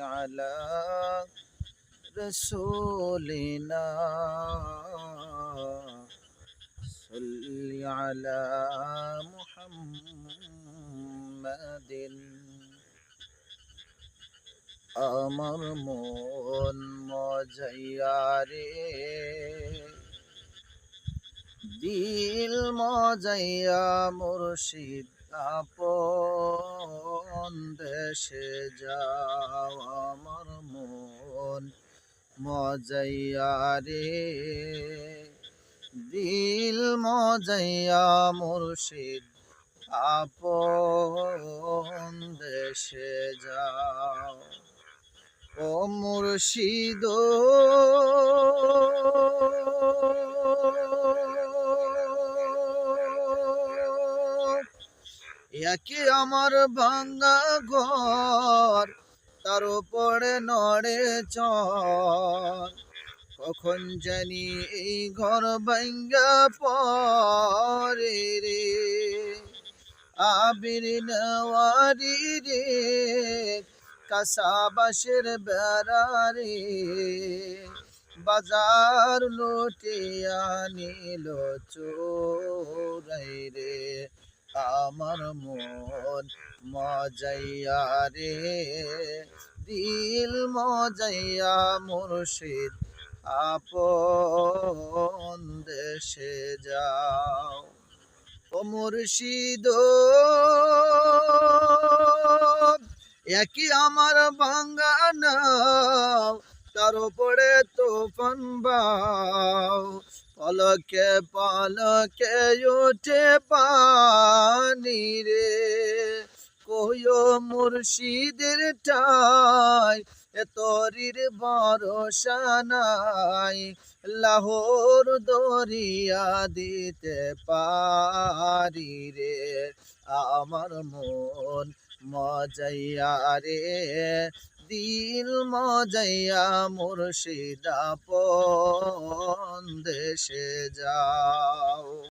على رسولنا صل على محمد আমার মন মজাইয়ারে দিল মজাইয়া মুর্শিদ আপন দেশে যাও আমার মন মজাইয়া রে। দিল মজাইয়া মুর্শিদ আপন দেশে যাও। ও মুর্শিদ একে আমার ভাঙ্গা ঘর, তার উপরে নড়ে চর। কখন জানি এই ঘর ভাঙ্গা পরে রে, আবির নেওয়ারি রে, কাসাবাসের বেড়ারে বাজার লুটিয়া নিল চোরাই রে আমার মন মজাইয়া রে। দিল মজাইয়া মুর্শিদ, আপন দেশে যাও। ও মুর্শিদ, একই আমার ভাঙ্গা নাও, তার উপরে তোফান বাও। পলকে পলকে উঠে পানি রে। কইও মুর্শিদের ঠাই তরির ভরসা নাই। লাহোর দরিয়া দিতে পারি রে। আমার মন মজাইয়া রে। দিল মজাইয়া মুর্শিদা পন দেশে যাও।